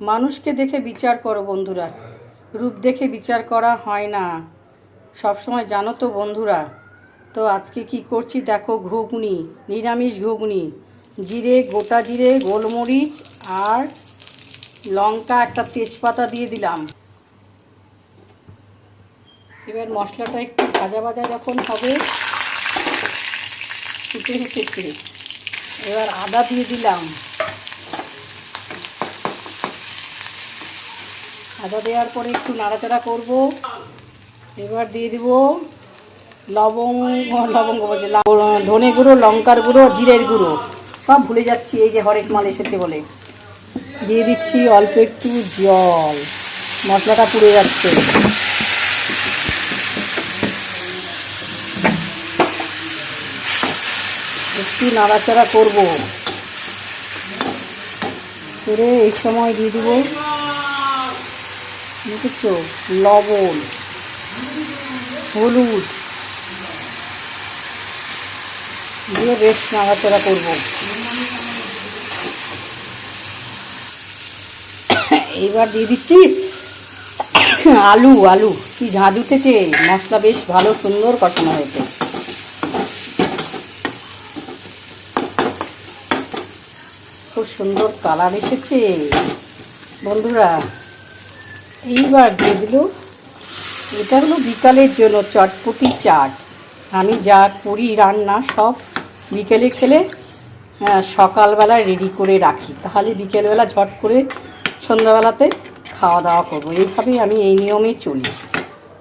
মানুষকে দেখে বিচার করো বন্ধুরা। রূপ দেখে বিচার করা হয় না। সব সময় জানো তো বন্ধুরা, তো আজকে কি করছি দেখো ঘুগনি, নিরামিষ ঘুগনি। জিরে, গোটা জিরে, গোলমরিচ আর লঙ্কা একটা তেজপাতা দিয়ে দিলাম। এবার মশলাটা একটু ভাজা ভাজা যখন হবে, ফুটে উঠেছে এবার আদা দিয়ে দিলাম। আদা দেওয়ার পরে একটু নাড়াচাড়া করব। এবার দিয়ে দিব লবঙ্গ লবঙ্গ বলছে ধনে গুঁড়ো, লঙ্কার গুঁড়ো, জিরের গুঁড়ো। সব ভুলে যাচ্ছি, এই যে হরেক মাল এসেছে বলে। দিয়ে দিচ্ছি অল্প একটু জল। মশলাটা পুড়ে যাচ্ছে। একটু নাড়াচাড়া করব। করে এই সময় দিয়ে দিব। দেখেছ? লবণ, হলুদ। দিয়ে বেশ নাড়াচাড়া করব। এইবার দিয়ে দিচ্ছি আলু আলু। কি ঝাঁঝ উঠেছে? মশলা বেশ ভালো, সুন্দর কষানো হয়েছে। খুব সুন্দর কালার এসেছে। বন্ধুরা এইবার দিয়ে দিল এটা হলো বিকালের জন্য চটপটি চাট। আমি যা করি, রান্না সব বিকেলে খেলে সকালবেলা রেডি করে রাখি। তাহলে বিকেলবেলা ঝট করে সন্ধ্যাবেলাতে খাওয়া দাওয়া করব। এইভাবেই আমি এই নিয়মে চলি।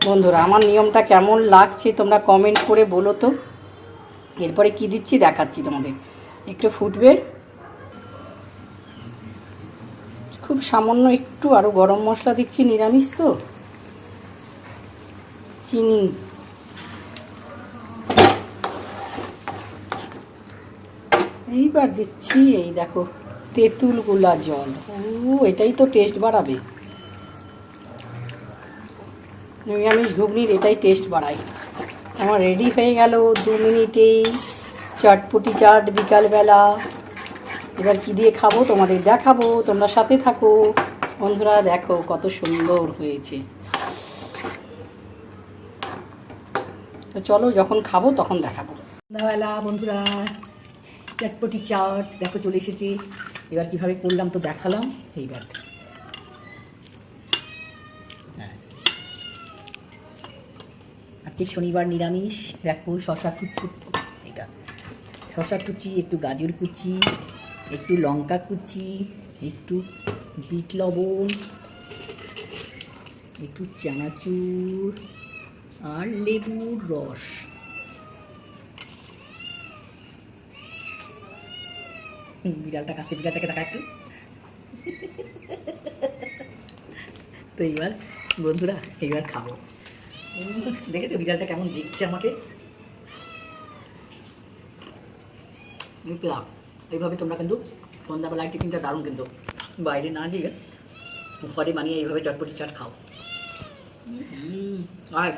বন্ধুরা, আমার নিয়মটা কেমন লাগছে তোমরা কমেন্ট করে বলো তো। এরপরে কি দিচ্ছি দেখাচ্ছি তোমাদের। একটু ফুটবে। সামান্য একটু আরও গরম মশলা দিচ্ছি, নিরামিষ তো। চিনি। এইবার দিচ্ছি এই দেখো তেঁতুল গোলা জল। ও, এটাই তো টেস্ট বাড়াবে। নিরামিষ ঘুগনির এটাই টেস্ট বাড়ায়। আমার রেডি হয়ে গেল দু মিনিটেই। চটপটি চাট বিকালবেলা। এবার কি দিয়ে খাব তোমাদের দেখাবো, তোমরা সাথে থাকো। বন্ধুরা, দেখো কত সুন্দর হয়েছে। তো চলো, যখন খাব তখন দেখাবো। সন্ধ্যাবেলা, বন্ধুরা, চটপটি চাট, দেখো চলে এসেছি। এবার কীভাবে করলাম তো দেখালাম, এইবার। হ্যাঁ। আজকে শনিবার নিরামিষ, দেখো শশা কুচি, এটা। শশা কুচি, একটু গাজর কুচি একটু লঙ্কা কুচি, একটু বিট লবণ, একটু চানাচুর আর লেবুর রস। বিড়ালটা কাছে বিড়ালটাকে দেখা একটু। তো এইবার বন্ধুরা, এইবার খাব। দেখেছ বিড়ালটা কেমন দেখছে আমাকে? এইভাবে তোমরা কিন্তু সন্ধ্যাবেলায় টিফিনটা দারুণ কিন্তু বাইরে না দিয়ে ঘরে বানিয়ে এইভাবে চটপটি চাট খাও। আর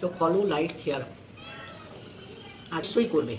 তো ফলো লাইট শেয়ার অবশ্যই করবে।